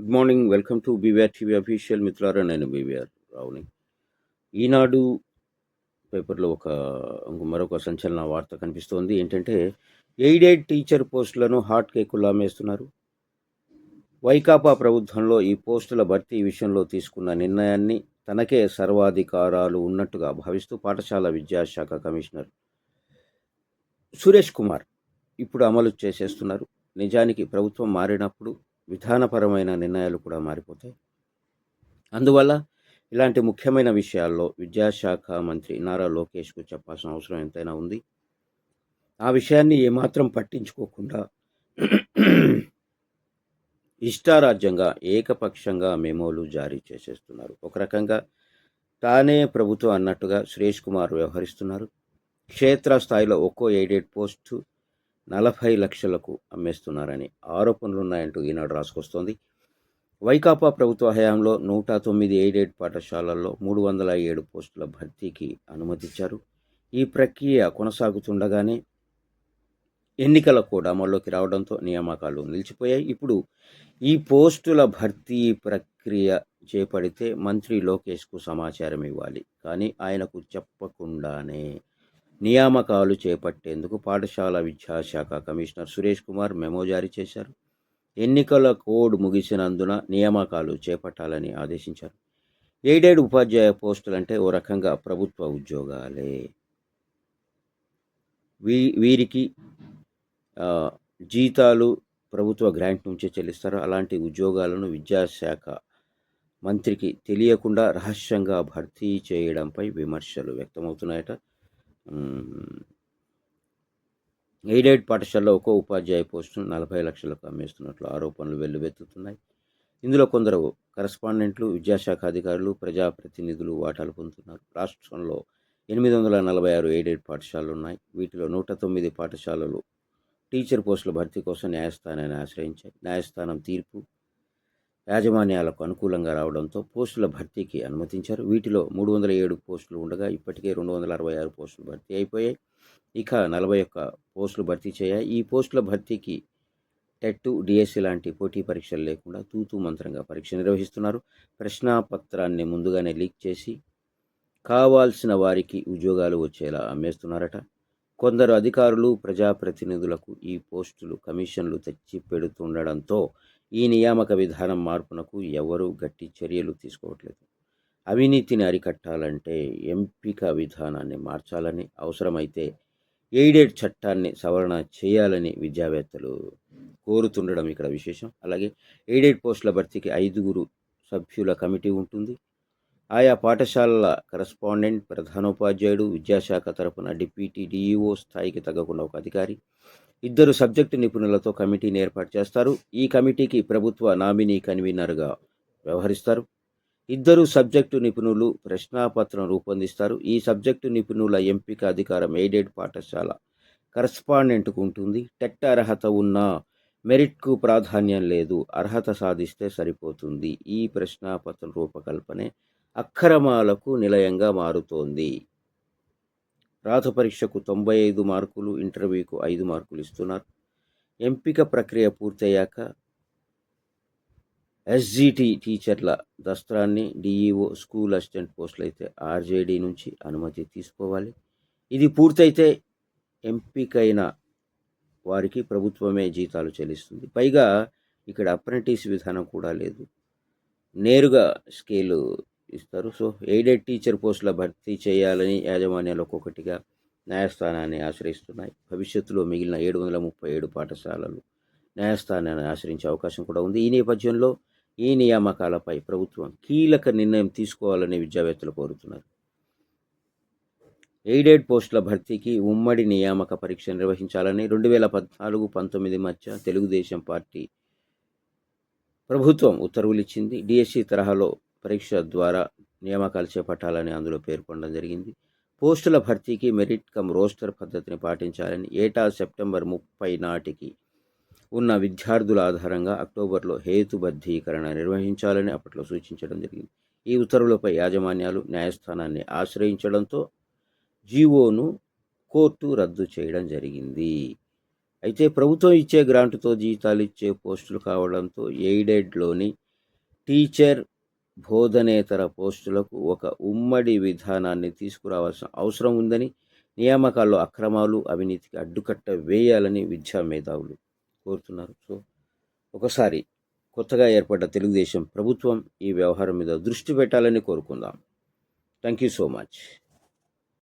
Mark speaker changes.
Speaker 1: Good morning welcome to BVR TV official మిత్రులారా నేను BVR రావుని. ఈనాడు పేపర్లో ఒక మరొక సంచలన వార్త కనిపిస్తోంది. ఏంటంటే ఎయిడెడ్ టీచర్ పోస్టులను హాట్ కేకులు అమ్మేస్తున్నారు వైకాపా ప్రభుత్వంలో ఈ పోస్టుల భర్తీ విషయంలో తీసుకున్న నిర్ణయాన్ని తనకే సర్వాధికారాలు ఉన్నట్టుగా భావిస్తూ పాఠశాల విద్యాశాఖ కమిషనర్ సురేష్ కుమార్ ఇప్పుడు అమలు చేసేస్తున్నారు. నిజానికి ప్రభుత్వం మారినప్పుడు విధానపరమైన నిర్ణయాలు కూడా మారిపోతాయి. అందువల్ల ఇలాంటి ముఖ్యమైన విషయాల్లో విద్యాశాఖ మంత్రి నారా లోకేష్కు చెప్పాల్సిన అవసరం ఎంతైనా ఉంది. ఆ విషయాన్ని ఏమాత్రం పట్టించుకోకుండా ఇష్టారాజ్యంగా ఏకపక్షంగా మెమోలు జారీ చేసేస్తున్నారు. ఒక రకంగా తానే ప్రభుత్వం అన్నట్టుగా సురేష్ కుమార్ వ్యవహరిస్తున్నారు. క్షేత్రస్థాయిలో ఒక్కో ఎయిడెడ్ పోస్టు నలభై లక్షలకు అమ్మేస్తున్నారని ఆరోపణలు ఉన్నాయంటూ ఈనాడు రాసుకొస్తోంది. వైకాపా ప్రభుత్వ హయాంలో నూట తొమ్మిది ఎయిడెడ్ పాఠశాలల్లో మూడు వందల ఏడు పోస్టుల భర్తీకి అనుమతిచ్చారు. ఈ ప్రక్రియ కొనసాగుతుండగానే ఎన్నికల కూడా అమల్లోకి రావడంతో నియామకాలు నిలిచిపోయాయి. ఇప్పుడు ఈ పోస్టుల భర్తీ ప్రక్రియ చేపడితే మంత్రి లోకేష్కు సమాచారం ఇవ్వాలి. కానీ ఆయనకు చెప్పకుండానే నియామకాలు చేపట్టేందుకు పాఠశాల విద్యాశాఖ కమిషనర్ సురేష్ కుమార్ మెమో జారీ చేశారు. ఎన్నికల కోడ్ ముగిసినందున నియామకాలు చేపట్టాలని ఆదేశించారు. ఎయిడెడ్ ఉపాధ్యాయ పోస్టులు అంటే ఓ రకంగా ప్రభుత్వ ఉద్యోగాలే. వీ వీరికి జీతాలు ప్రభుత్వ గ్రాంట్ నుంచే చెల్లిస్తారు. అలాంటి ఉద్యోగాలను విద్యాశాఖ మంత్రికి తెలియకుండా రహస్యంగా భర్తీ చేయడంపై విమర్శలు వ్యక్తమవుతున్నాయట. ఎయిడెడ్ పాఠశాలలో ఒక్కో ఉపాధ్యాయ పోస్టును నలభై లక్షలకు అమ్మేస్తున్నట్లు ఆరోపణలు వెల్లువెత్తుతున్నాయి. ఇందులో కొందరు కరస్పాండెంట్లు విద్యాశాఖ అధికారులు ప్రజాప్రతినిధులు వాటాలు పొందుతున్నారు. రాష్ట్రంలో ఎనిమిది వందల నలభై ఆరు ఎయిడెడ్ పాఠశాలలు ఉన్నాయి. వీటిలో నూట తొమ్మిది పాఠశాలలు టీచర్ పోస్టుల భర్తీ కోసం న్యాయస్థానాన్ని ఆశ్రయించాయి. న్యాయస్థానం తీర్పు యాజమాన్యాలకు అనుకూలంగా రావడంతో పోస్టుల భర్తీకి అనుమతించారు. వీటిలో మూడు వందల ఏడు పోస్టులు ఉండగా ఇప్పటికే రెండు వందల అరవై ఆరు పోస్టులు భర్తీ అయిపోయాయి. ఇక నలభై ఒక్క పోస్టులు భర్తీ చేయాయి. ఈ పోస్టుల భర్తీకి టెట్ డిఎస్సి లాంటి పోటీ పరీక్షలు లేకుండా తూతూ మంత్రంగా పరీక్ష నిర్వహిస్తున్నారు. ప్రశ్నాపత్రాన్ని ముందుగానే లీక్ చేసి కావాల్సిన వారికి ఉద్యోగాలు వచ్చేలా అమ్మేస్తున్నారట. కొందరు అధికారులు ప్రజాప్రతినిధులకు ఈ పోస్టులు కమిషన్లు తెచ్చి పెడుతుండడంతో ఈ నియామక విధానం మార్పునకు ఎవరూ గట్టి చర్యలు తీసుకోవట్లేదు. అవినీతిని అరికట్టాలంటే ఎంపిక విధానాన్ని మార్చాలని అవసరమైతే ఎయిడెడ్ చట్టాన్ని సవరణ చేయాలని విద్యావేత్తలు కోరుతుండడం ఇక్కడ విశేషం. అలాగే ఎయిడెడ్ పోస్టుల భర్తీకి ఐదుగురు సభ్యుల కమిటీ ఉంటుంది. ఆయా పాఠశాలల కరస్పాండెంట్ ప్రధానోపాధ్యాయుడు విద్యాశాఖ తరపున డిప్యూటీ డిఈఓ స్థాయికి తగ్గకుండా ఒక అధికారి ఇద్దరు సబ్జెక్టు నిపుణులతో కమిటీని ఏర్పాటు చేస్తారు. ఈ కమిటీకి ప్రభుత్వ నామినీ కన్వీనర్గా వ్యవహరిస్తారు. ఇద్దరు సబ్జెక్టు నిపుణులు ప్రశ్నాపత్రం రూపొందిస్తారు. ఈ సబ్జెక్టు నిపుణుల ఎంపిక అధికారం ఎయిడెడ్ పాఠశాల కరస్పాండెంట్కు ఉంటుంది. టెట్ అర్హత ఉన్నా మెరిట్కు ప్రాధాన్యం లేదు. అర్హత సాధిస్తే సరిపోతుంది. ఈ ప్రశ్నాపత్రం రూపకల్పనే అక్రమాలకు నిలయంగా మారుతోంది. రాత పరీక్షకు తొంభై ఐదు మార్కులు ఇంటర్వ్యూకు ఐదు మార్కులు ఇస్తున్నారు. ఎంపిక ప్రక్రియ పూర్తయ్యాక ఎస్జిటి టీచర్ల దస్త్రాన్ని డిఈఓ స్కూల్ అసిస్టెంట్ పోస్టులు అయితే ఆర్జేడి నుంచి అనుమతి తీసుకోవాలి. ఇది పూర్తయితే ఎంపికైన వారికి ప్రభుత్వమే జీతాలు చెల్లిస్తుంది. పైగా ఇక్కడ అప్రెంటిస్ విధానం కూడా లేదు. నేరుగా స్కేలు ఇస్తారు. సో ఎయిడెడ్ టీచర్ పోస్టుల భర్తీ చేయాలని యాజమాన్యాలు ఒక్కొక్కటిగా న్యాయస్థానాన్ని ఆశ్రయిస్తున్నాయి. భవిష్యత్తులో మిగిలిన ఏడు వందల ముప్పై ఏడు పాఠశాలలు న్యాయస్థానాన్ని ఆశ్రయించే అవకాశం కూడా ఉంది. ఈ నేపథ్యంలో ఈ నియామకాలపై ప్రభుత్వం కీలక నిర్ణయం తీసుకోవాలని విద్యావేత్తలు కోరుతున్నారు. ఎయిడెడ్ పోస్టుల భర్తీకి ఉమ్మడి నియామక పరీక్ష నిర్వహించాలని రెండు వేల పద్నాలుగు పంతొమ్మిది మధ్య తెలుగుదేశం పార్టీ ప్రభుత్వం ఉత్తర్వులు ఇచ్చింది డిఎస్సి తరహాలో పరీక్ష ద్వారా నియామకాలు చేపట్టాలని అందులో పేర్కొనడం జరిగింది. పోస్టుల భర్తీకి మెరిట్ కమ్ రోస్టర్ పద్ధతిని పాటించాలని ఏటా సెప్టెంబర్ ముప్పై నాటికి ఉన్న విద్యార్థుల ఆధారంగా అక్టోబర్లో హేతుబద్ధీకరణ నిర్వహించాలని అప్పట్లో సూచించడం జరిగింది. ఈ ఉత్తర్వులపై యాజమాన్యాలు న్యాయస్థానాన్ని ఆశ్రయించడంతో జీవోను కోర్టు రద్దు చేయడం జరిగింది. అయితే ప్రభుత్వం ఇచ్చే గ్రాంటుతో జీతాలు ఇచ్చే పోస్టులు కావడంతో ఎయిడెడ్లోని టీచర్ బోధనేతర పోస్టులకు ఒక ఉమ్మడి విధానాన్ని తీసుకురావాల్సిన అవసరం ఉందని నియామకాల్లో అక్రమాలు అవినీతికి అడ్డుకట్ట వేయాలని విద్యా మేధావులు కోరుతున్నారు. సో ఒకసారి కొత్తగా ఏర్పడ్డ తెలుగుదేశం ప్రభుత్వం ఈ వ్యవహారం మీద దృష్టి పెట్టాలని కోరుకుందాం. Thank you so much.